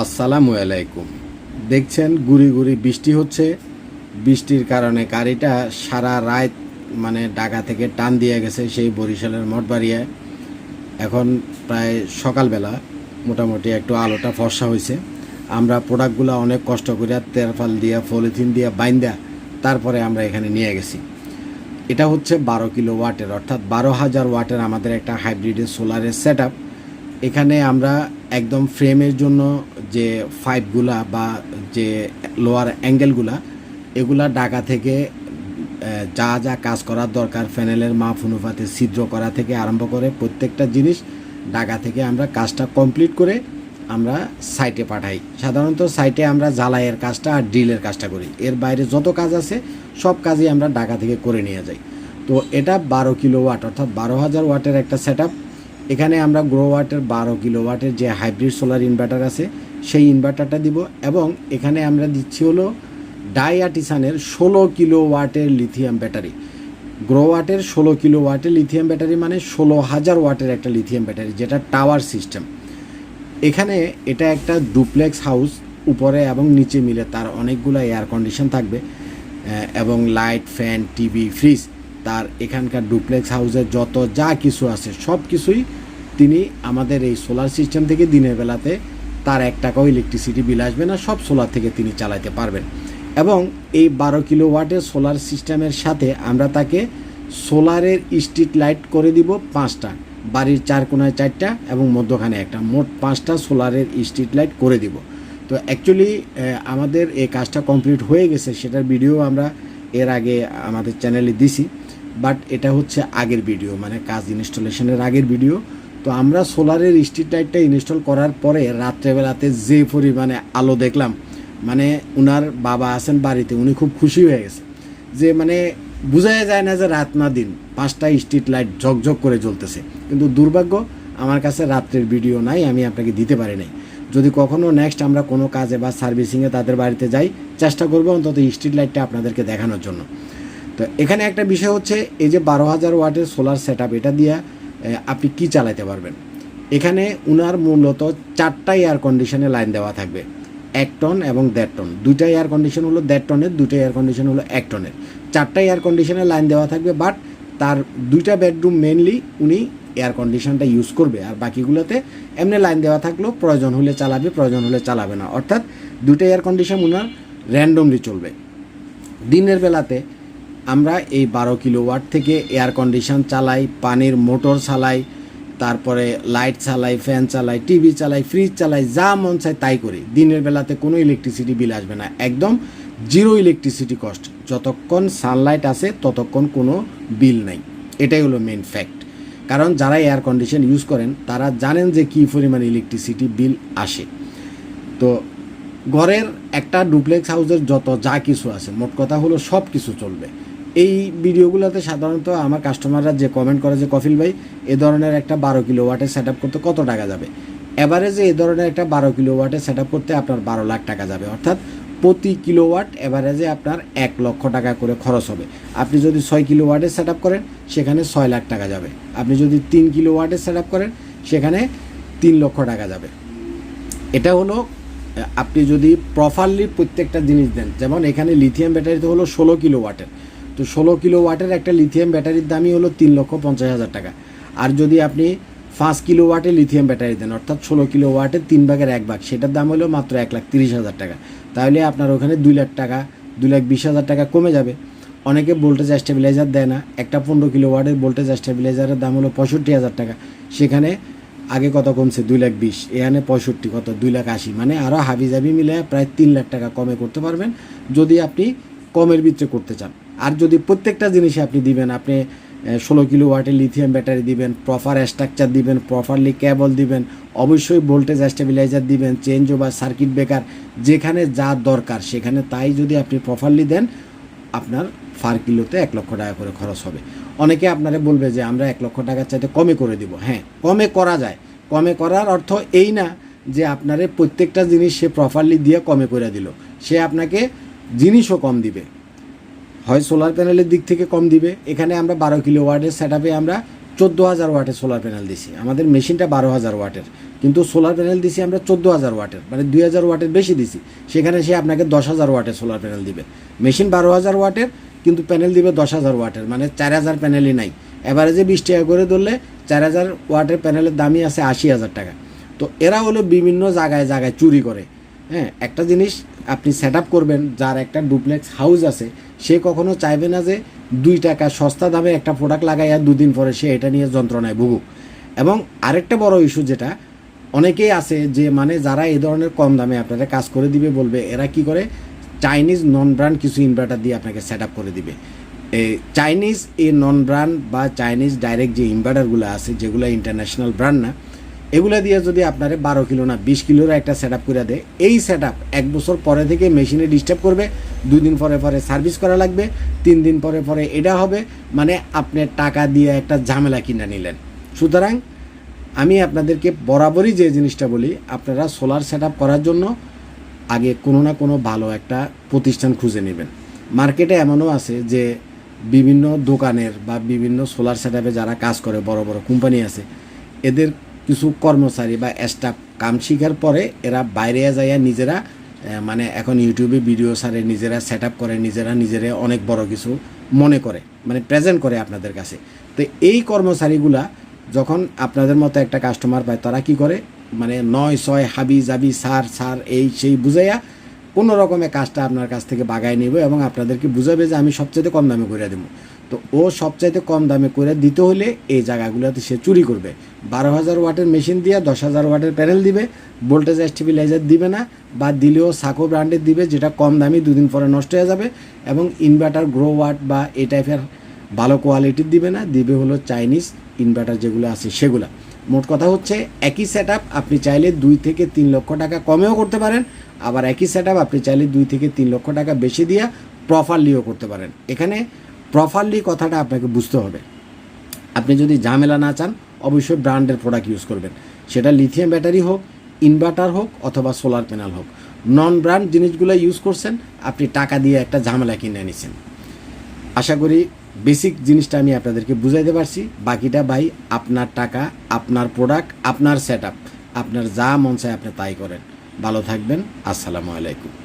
আসসালামু আলাইকুম। দেখছেন, গুড়ি গুড়ি বৃষ্টি হচ্ছে। বৃষ্টির কারণে গাড়িটা সারা রাত মানে ঢাকা থেকে টান দিয়ে গেছে সেই বরিশালের মঠবাড়িয়ায় এখন প্রায় সকালবেলা মোটামুটি একটু আলোটা ফর্সা হয়েছে। আমরা প্রোডাক্টগুলো অনেক কষ্ট করে তেরফাল দিয়া, পলিথিন দিয়া বাইন্দা তারপরে আমরা এখানে নিয়ে গেছি। এটা হচ্ছে বারো কিলো ওয়াটের, অর্থাৎ বারো হাজার ওয়াটের আমাদের একটা হাইব্রিডের সোলারের সেট এখানে আমরা একদম ফ্রেমের জন্য যে পাইপগুলা বা যে লোয়ার অ্যাঙ্গেলগুলা এগুলা ঢাকা থেকে যা যা কাজ করার দরকার ফ্যানেলের মাপ, অনুপাতে ছিদ্র করা থেকে আরম্ভ করে প্রত্যেকটা জিনিস ঢাকা থেকে আমরা কাজটা কমপ্লিট করে আমরা সাইটে পাঠাই। সাধারণত সাইটে আমরা জ্বালাইয়ের কাজটা আর ড্রিলের কাজটা করি। এর বাইরে যত কাজ আছে, সব কাজই আমরা ঢাকা থেকে করে নিয়ে যাই। তো এটা বারো কিলো ওয়াট অর্থাৎ বারো হাজার ওয়াটের একটা সেট এখানে আমরা গ্রো ওয়াটের বারো কিলো ওয়াটের যে হাইব্রিড সোলার ইনভার্টার আছে, সেই ইনভার্টারটা দিব এবং এখানে আমরা দিচ্ছি হলো ডায়াটিসানের ষোলো কিলো ওয়াটের লিথিয়াম ব্যাটারি গ্রো ওয়াটের ষোলো কিলো ওয়াটের লিথিয়াম ব্যাটারি মানে ষোলো হাজার ওয়াটের একটা লিথিয়াম ব্যাটারি যেটা টাওয়ার সিস্টেম এখানে এটা একটা ডুপ্লেক্স হাউস উপরে এবং নিচে মিলে, তার অনেকগুলো এয়ার কন্ডিশন থাকবে এবং লাইট ফ্যান টিভি ফ্রিজ তার এখানকার ডুপ্লেক্স হাউসের যত যা কিছু আছে সব কিছুই তিনি আমাদের এই সোলার সিস্টেম থেকে দিনের বেলাতে তার এক টাকাও ইলেকট্রিসিটি বিল আসবে না, সব সোলার থেকে তিনি চালাতে পারবেন। এবং এই বারো কিলো ওয়াটের সোলার সিস্টেমের সাথে আমরা তাকে সোলারের স্ট্রিট লাইট করে দিব পাঁচটা, বাড়ির চার কোনায় চারটা এবং মধ্যখানে একটা, মোট পাঁচটা সোলারের স্ট্রিট লাইট করে দিব। তো অ্যাকচুয়ালি আমাদের এই কাজটা কমপ্লিট হয়ে গেছে, সেটার ভিডিও আমরা এর আগে আমাদের চ্যানেলে দিছি বাট এটা হচ্ছে আগের ভিডিও মানে কাজ ইনস্টলেশনের আগের ভিডিও তো আমরা সোলারের স্ট্রিট লাইটটা ইনস্টল করার পরে রাত্রেবেলাতে যে পরিমাণে আলো দেখলাম মানে উনার বাবা আছেন বাড়িতে, উনি খুব খুশি হয়ে গেছে। যে মানে বোঝাই যায় না যে রাত না দিন, পাঁচটা স্ট্রিট লাইট ঝকঝক করে জ্বলতেছে। কিন্তু দুর্ভাগ্য, আমার কাছে রাত্রের ভিডিও নাই, আমি আপনাকে দিতে পারি নাই। যদি কখনও নেক্সট আমরা কোনো কাজে বা সার্ভিসিংয়ে তাদের বাড়িতে যাই, চেষ্টা করব অন্তত স্ট্রিট লাইটটা আপনাদেরকে দেখানোর জন্য। তো এখানে একটা বিষয় হচ্ছে, এই যে বারো হাজার ওয়াটের সোলার সেট এটা দিয়ে আপনি কি চালাতে পারবেন? এখানে উনার মূলত চারটা এয়ার কন্ডিশনে লাইন দেওয়া থাকবে। এক টন এবং দেড় টন দুইটা এয়ার কন্ডিশন হলো দেড় টনের দুইটা এয়ার কন্ডিশন হলো এক টনের চারটা এয়ার কন্ডিশনে লাইন দেওয়া থাকবে বাট তার দুইটা বেডরুম মেনলি উনি এয়ার কন্ডিশনটা ইউজ করবে। আর বাকিগুলোতে এমনি লাইন দেওয়া থাকলেও প্রয়োজন হলে চালাবে, প্রয়োজন হলে চালাবে না। অর্থাৎ দুইটা এয়ার কন্ডিশন উনার র্যান্ডমলি চলবে। দিনের বেলাতে আমরা এই বারো কিলো ওয়াট থেকে এয়ার কন্ডিশন চালাই, পানির মোটর চালাই, তারপরে লাইট চালাই ফ্যান চালাই টিভি চালাই ফ্রিজ চালাই, যা মন চায় তাই করি। দিনের বেলাতে কোনো ইলেকট্রিসিটি বিল আসবে না। একদম জিরো ইলেকট্রিসিটি কস্ট যতক্ষণ সানলাইট আছে, ততক্ষণ কোনো বিল নাই। এটাই হলো মেন ফ্যাক্ট কারণ যারা এয়ার কন্ডিশন ইউজ করেন, তারা জানেন যে কী পরিমাণ ইলেকট্রিসিটি বিল আসে। তো ঘরের একটা ডুপ্লেক্স হাউসের যত যা কিছু আছে, মোট কথা হলো সব কিছু চলবে। এই ভিডিওগুলোতে সাধারণত আমার কাস্টমাররা যে কমেন্ট করে যে, কফিল ভাই, এ ধরনের একটা বারো কিলো ওয়াটের সেট করতে কত টাকা যাবে? এভারেজে এ ধরনের একটা বারো কিলো ওয়াটের সেট করতে আপনার বারো লাখ টাকা যাবে। অর্থাৎ প্রতি কিলো ওয়াট এভারেজে আপনার এক লক্ষ টাকা করে খরচ হবে। আপনি যদি ছয় কিলো ওয়াটের সেট করেন, সেখানে ছয় লাখ টাকা যাবে। আপনি যদি তিন কিলো ওয়াটের সেট করেন, সেখানে তিন লক্ষ টাকা যাবে। এটা হলো আপনি যদি প্রপারলি প্রত্যেকটা জিনিস দেন, যেমন এখানে লিথিয়াম ব্যাটারিতে হলো ষোলো কিলো ওয়াটের তো ষোলো কিলো ওয়াটের একটা লিথিয়াম ব্যাটারির দামই হলো তিন লক্ষ পঞ্চাশ হাজার টাকা। আর যদি আপনি পাঁচ কিলো ওয়াটের লিথিয়াম ব্যাটারি দেন, অর্থাৎ ষোলো কিলো ওয়াটের তিন ভাগের এক ভাগ, সেটার দাম হলো মাত্র এক লাখ তিরিশ হাজার টাকা। তাহলে আপনার ওখানে দুই লাখ টাকা, দুই লাখ বিশ হাজার টাকা কমে যাবে। অনেকে ভোল্টেজ স্টেবিলাইজার দেয় না। একটা পনেরো কিলো ওয়াটের ভোল্টেজ স্টেবিলাইজারের দাম হলো পঁয়ষট্টি হাজার টাকা। সেখানে আগে কত কমছে? দুই লাখ বিশ। এখানে পঁয়ষট্টি, কত? দুই লাখ আশি। মানে আরও হাবি জাবি মিলে প্রায় তিন লাখ টাকা কমে করতে পারবেন। যদি আপনি কমের ভিতরে করতে চান। আর যদি প্রত্যেকটা জিনিসে আপনি দিবেন, আপনি ষোলো কিলো ওয়াটের লিথিয়াম ব্যাটারি দিবেন প্রপার স্ট্রাকচার দিবেন প্রপারলি কেবল দিবেন, অবশ্যই ভোল্টেজ স্টেবিলাইজার দিবেন চেঞ্জ ওভার সার্কিট ব্রেকার যেখানে যা দরকার সেখানে তাই যদি আপনি প্রপারলি দেন, আপনার ফার কিলোতে এক লক্ষ টাকা করে খরচ হবে। অনেকে আপনারা বলবে যে, আমরা এক লক্ষ টাকার চাইতে কমে করে দিব। হ্যাঁ কমে করা যায়। কমে করার অর্থ এই না যে, আপনারে প্রত্যেকটা জিনিস সে প্রপারলি দিয়ে কমে করে দিল। সে আপনাকে জিনিসও কম দিবে। হয় সোলার প্যানেলের দিক থেকে কম দিবে। এখানে আমরা বারো কিলো ওয়াটের সেট আমরা চোদ্দ হাজার ওয়াটের সোলার প্যানেল দিছি। আমাদের মেশিনটা বারো হাজার ওয়াটের। কিন্তু সোলার প্যানেল দিছি আমরা চোদ্দ হাজার ওয়াটের। মানে দুই হাজার ওয়াটের বেশি দিছি। সেখানে সে আপনাকে দশ হাজার ওয়াটের সোলার প্যানেল দিবে। মেশিন বারো হাজার ওয়াটের, কিন্তু প্যানেল দিবে দশ হাজার ওয়াটের। মানে চার হাজার প্যানেলই নাই। অ্যাভারেজে বিশ টাকা করে ধরলে চার হাজার ওয়াটের প্যানেলের দামই আছে আশি হাজার টাকা। তো এরা হলো বিভিন্ন জায়গায় জায়গায় চুরি করে। হ্যাঁ একটা জিনিস আপনি সেট করবেন, যার একটা ডুপ্লেক্স হাউস আছে, সে কখনো চাইবে না যে দুই টাকা সস্তা দামে একটা প্রোডাক্ট লাগাইয়া দুদিন পরে সে এটা নিয়ে যন্ত্রণায় ভুগুক। এবং আরেকটা বড় ইস্যু যেটা, অনেকেই আছে যে মানে যারা এই ধরনের কম দামে আপনারা কাজ করে দিবে বলবে, এরা কি করে? চাইনিজ নন ব্র্যান্ড কিছু ইনভার্টার দিয়ে আপনাকে সেট করে দিবে। এই চাইনিজ এই নন ব্র্যান্ড বা চাইনিজ ডাইরেক্ট যে ইনভার্টারগুলো আছে, যেগুলো ইন্টারন্যাশনাল ব্র্যান্ড না এগুলো দিয়ে যদি আপনারে বারো কিলো না, বিশ কিলোর একটা সেট আপ করে দেয়, এই সেট আপ এক বছর পরে থেকে মেশিনে ডিস্টার্ব করবে, দুই দিন পরে পরে সার্ভিস করা লাগবে, তিন দিন পরে পরে এটা হবে মানে আপনি টাকা দিয়ে একটা ঝামেলা কিনে নিলেন। সুতরাং আমি আপনাদেরকে বরাবরই যে জিনিসটা বলি, আপনারা সোলার সেট করার জন্য আগে কোনো না কোনো ভালো একটা প্রতিষ্ঠান খুঁজে নেবেন। মার্কেটে এমনও আছে যে বিভিন্ন দোকানের বা বিভিন্ন সোলার সেট যারা কাজ করে, বড় বড় কোম্পানি আছে, এদের কিছু কর্মচারী বা স্টাফ কাম শিখার পরে এরা বাইরে যাইয়া নিজেরা মানে এখন ইউটিউবে ভিডিও সারে নিজেরা সেট করে, নিজেরা নিজেরা অনেক বড় কিছু মনে করে মানে প্রেজেন্ট করে আপনাদের কাছে। তো এই কর্মচারীগুলা যখন আপনাদের মতো একটা কাস্টমার পায়, তারা কি করে? মানে নয়, ছয়, হাবি জাবি, সার সার, এই, সেই বুঝাইয়া কোনো রকমের কাজটা আপনার কাছ থেকে বাগায় নেবে এবং আপনাদেরকে বুঝাবে যে আমি সবচেয়ে কম দামে করে দেবো তো ও সবচাইতে কম দামে করে দিতে হলে এই জায়গাগুলোতে সে চুরি করবে। বারো হাজার ওয়াটের মেশিন দিয়ে দশ হাজার ওয়াটের প্যানেল দিবে, ভোল্টেজ স্টেবিলাইজার দিবে না, বা দিলেও সাকো ব্র্যান্ডের দিবে যেটা কম দামি দুদিন পরে নষ্ট হয়ে যাবে, এবং ইনভার্টার গ্রো ওয়াট বা এই টাইপের ভালো কোয়ালিটির দিবে না, দিবে হলো চাইনিজ ইনভার্টার যেগুলো আছে সেগুলা। মোট কথা হচ্ছে একই সেট আপনি চাইলে দুই থেকে তিন লক্ষ টাকা কমেও করতে পারেন, আবার একই সেট আপনি চাইলে দুই থেকে তিন লক্ষ টাকা বেশি দিয়ে প্রপারলিও করতে পারেন। এখানে প্রপারলি কথাটা আপনাকে বুঝতে হবে। আপনি যদি ঝামেলা না চান, অবশ্যই ব্র্যান্ডের প্রোডাক্ট ইউজ করবেন। সেটা লিথিয়াম ব্যাটারি হোক ইনভার্টার হোক, অথবা সোলার প্যানেল হোক। নন ব্র্যান্ড জিনিসগুলো ইউজ করছেন, আপনি টাকা দিয়ে একটা ঝামেলা কিনে নিছেন আশা করি বেসিক জিনিসটা আমি আপনাদেরকে বুঝাইতে পারছি। বাকিটা ভাই আপনার টাকা, আপনার প্রোডাক্ট আপনার সেট আপনার যা মন চায় আপনি তাই করেন। ভালো থাকবেন, আসসালামু আলাইকুম।